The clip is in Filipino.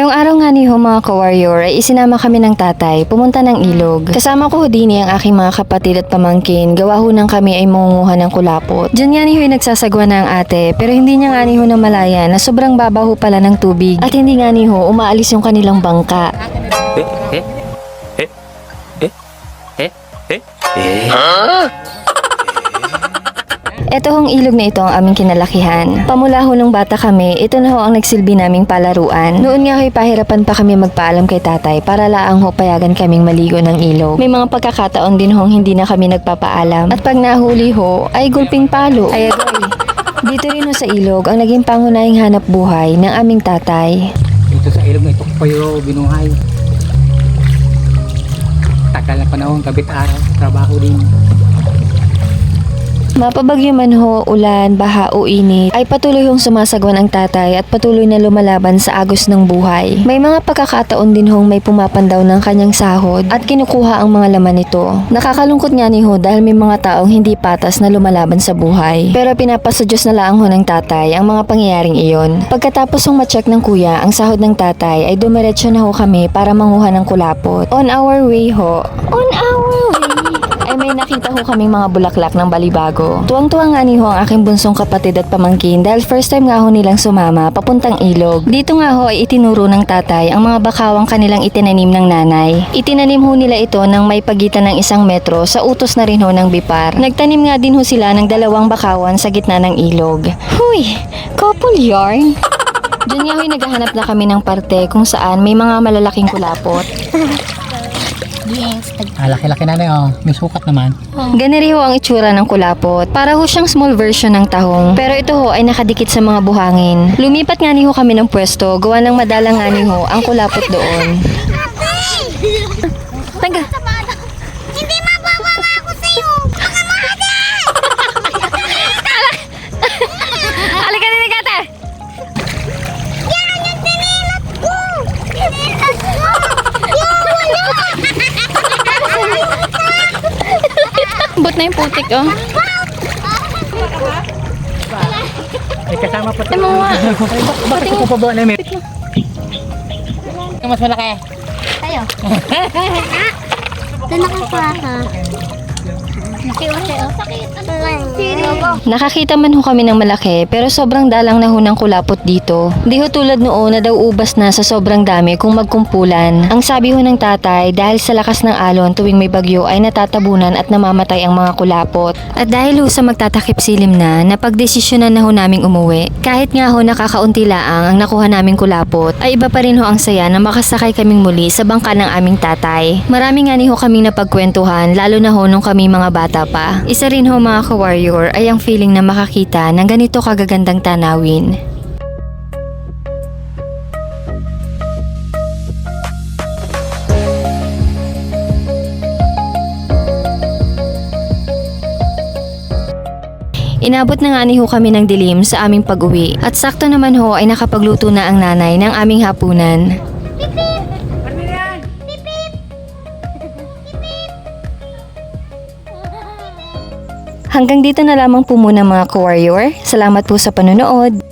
Ngayong araw nga ni ho mga ka-warrior ay isinama kami ng tatay pumunta ng ilog. Kasama ko ho din ang aking mga kapatid at pamangkin. Gawa ho ng kami ay mangunguha ng kulapot. Diyan nga ni ho ay nagsasagwa na ang ate pero hindi niya nga ni ho na malaya na sobrang babaho pala ng tubig at hindi nga ni ho umaalis yung kanilang bangka. Eh? Eh? Eh? Eh? Eh? Eh? Ito hong ilog na ito ang aming kinalakihan. Pamula ho nung bata kami, ito na ho ang nagsilbi naming palaruan. Noon nga ho'y pahirapan pa kami magpaalam kay tatay para laang ho payagan kaming maligo ng ilog. May mga pagkakataon din hong hindi na kami nagpapaalam. At pag nahuli ho, ay gulping palo. Ay agoy. Dito rin ho sa ilog ang naging pangunahing hanap buhay ng aming tatay. Dito sa ilog na ito kayo binuhay. Tagal na panahon, kabit araw, trabaho din. Mapabagyo man ho, ulan, baha o init, ay patuloy hong sumasagwan ang tatay at patuloy na lumalaban sa agos ng buhay. May mga pagkakataon din hong may pumapandaw ng kanyang sahod at kinukuha ang mga laman nito. Nakakalungkot nga ni ho dahil may mga taong hindi patas na lumalaban sa buhay. Pero pinapasa Diyos na lang ho ng tatay ang mga pangyayaring iyon. Pagkatapos hong macheck ng kuya ang sahod ng tatay ay dumiretso na ho kami para manguha ng kulapot. On our way ho, on our ay may nakita ko kaming mga bulaklak ng balibago. Tuwang-tuwang nga ni ho ang aking bunsong kapatid at pamangkin dahil first time nga ho nilang sumama papuntang ilog. Dito nga ho ay itinuro ng tatay ang mga bakawang kanilang itinanim ng nanay. Itinanim ho nila ito ng may pagitan ng isang metro sa utos na rin ho ng bipar. Nagtanim nga din ho sila ng dalawang bakawan sa gitna ng ilog. Huy! Couple yarn! Diyan nga ho'y naghahanap na kami ng parte kung saan may mga malalaking kulapot. Ah, laki-laki na na oh. May sukat naman. Ganiri ho ang itsura ng kulapot. Para ho siyang small version ng tahong. Pero ito ho ay nakadikit sa mga buhangin. Lumipat nga ni ho kami ng pwesto. Gawa ng madalang nga ni ho ang kulapot doon. Taga. Bot na yung putik oh. May kasama pa Ay, mga. Bakit ko pa ba na may... Mas malaki. Tayo. Doon nakakuha Nakakita man ho kami ng malaki pero sobrang dalang na ho ng kulapot dito. Di ho tulad noon na daw ubas na sa sobrang dami kung magkumpulan. Ang sabi ho ng tatay dahil sa lakas ng alon tuwing may bagyo ay natatabunan at namamatay ang mga kulapot. At dahil ho sa magtatakip silim na, napagdesisyonan na ho naming umuwi. Kahit nga ho nakakaunti laang ang nakuha naming kulapot, ay iba pa rin ho ang saya na makasakay kaming muli sa bangka ng aming tatay. Marami nga ni ho kaming napagkwentuhan lalo na ho nung kami mga bata pa. Isa rin ho mga ka-warrior ay ang feeling na makakita ng ganito kagagandang tanawin. Inabot na nga ni ho kami ng dilim sa aming pag-uwi at sakto naman ho ay nakapagluto na ang nanay ng aming hapunan. Hanggang dito na lamang po muna mga ka-warrior. Salamat po sa panonood.